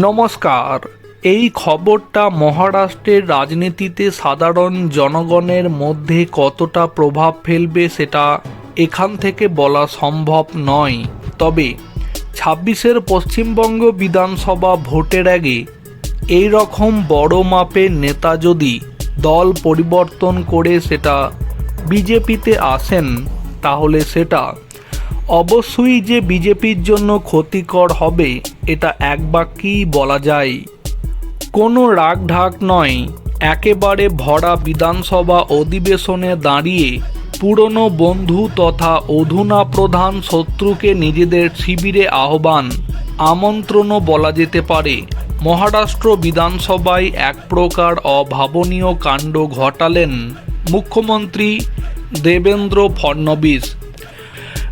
নমস্কার। এই খবরটা মহারাষ্ট্রের রাজনীতিতে সাধারণ জনগণের মধ্যে কতটা প্রভাব ফেলবে সেটা এখান থেকে বলা সম্ভব নয়। তবে ছাব্বিশের পশ্চিমবঙ্গ বিধানসভা ভোটের আগে এই রকম বড় মাপের নেতা যদি দল পরিবর্তন করে সেটা বিজেপিতে আসেন, তাহলে সেটা অবশ্যই যে বিজেপির জন্য ক্ষতিকর হবে, এটা এক বাক্যেই বলা যায়। কোনো রাগ ঢাক নয়, একেবারে ভরা বিধানসভা অধিবেশনে দাঁড়িয়ে পুরনো বন্ধু তথা অধুনা প্রধান শত্রুকে নিজেদের শিবিরে আহ্বান, আমন্ত্রণও বলা যেতে পারে। মহারাষ্ট্র বিধানসভায় এক প্রকার অভাবনীয় কাণ্ড ঘটালেন মুখ্যমন্ত্রী দেবেন্দ্র ফডনবিস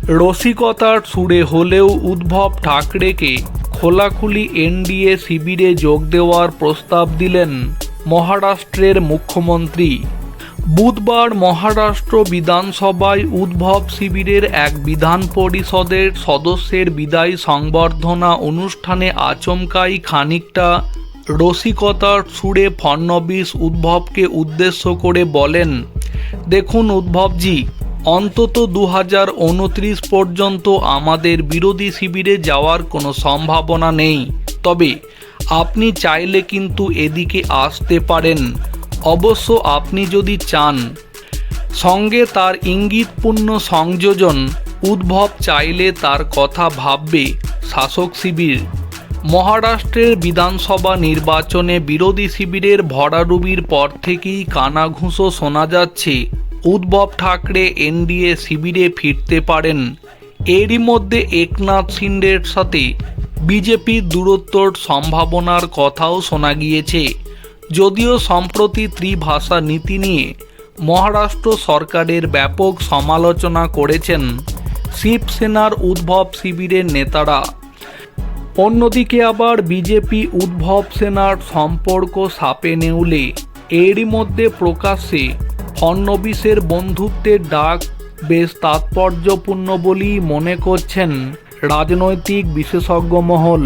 রসিকতার সুরে হলেও উদ্ভব ঠাকরেকে খোলাখুলি এনডিএ শিবিরে যোগ দেওয়ার প্রস্তাব দিলেন মহারাষ্ট্রের মুখ্যমন্ত্রী। বুধবার মহারাষ্ট্র বিধানসভায় উদ্ভব শিবিরের এক বিধান পরিষদের সদস্যের বিদায় সংবর্ধনা অনুষ্ঠানে আচমকাই খানিকটা রসিকতার সুরে ফডনবিস উদ্ভবকে উদ্দেশ্য করে বলেন, দেখুন উদ্ভবজি অন্তত দু হাজার উনত্রিশ পর্যন্ত আমাদের বিরোধী শিবিরে যাওয়ার কোনো সম্ভাবনা নেই। তবে আপনি চাইলে কিন্তু এদিকে আসতে পারেন। অবশ্য আপনি যদি চান, সঙ্গে তার ইঙ্গিতপূর্ণ সংযোজন, উদ্ভব চাইলে তার কথা ভাববে শাসক শিবির। মহারাষ্ট্রের বিধানসভা নির্বাচনে বিরোধী শিবিরের ভরাডুবির পর থেকেই কানাঘুষো শোনা যাচ্ছে উদ্ভব ঠাকরে এনডিএ শিবিরে ফিরতে পারেন। এরই মধ্যে একনাথ শিন্ডের সাথে বিজেপির দূরত্বর সম্ভাবনার কথাও শোনা গিয়েছে। যদিও সম্প্রতি ত্রিভাষা নীতি নিয়ে মহারাষ্ট্র সরকারের ব্যাপক সমালোচনা করেছেন শিবসেনার উদ্ভব শিবিরের নেতারা। অন্যদিকে আবার বিজেপি উদ্ভব সেনার সম্পর্ক সাপে নেউলে। এরই মধ্যে প্রকাশ্যে ফডনবিসের বন্ধুত্বের ডাক বেশ তাৎপর্যপূর্ণ বলেই মনে করছেন রাজনৈতিক বিশেষজ্ঞ মহল।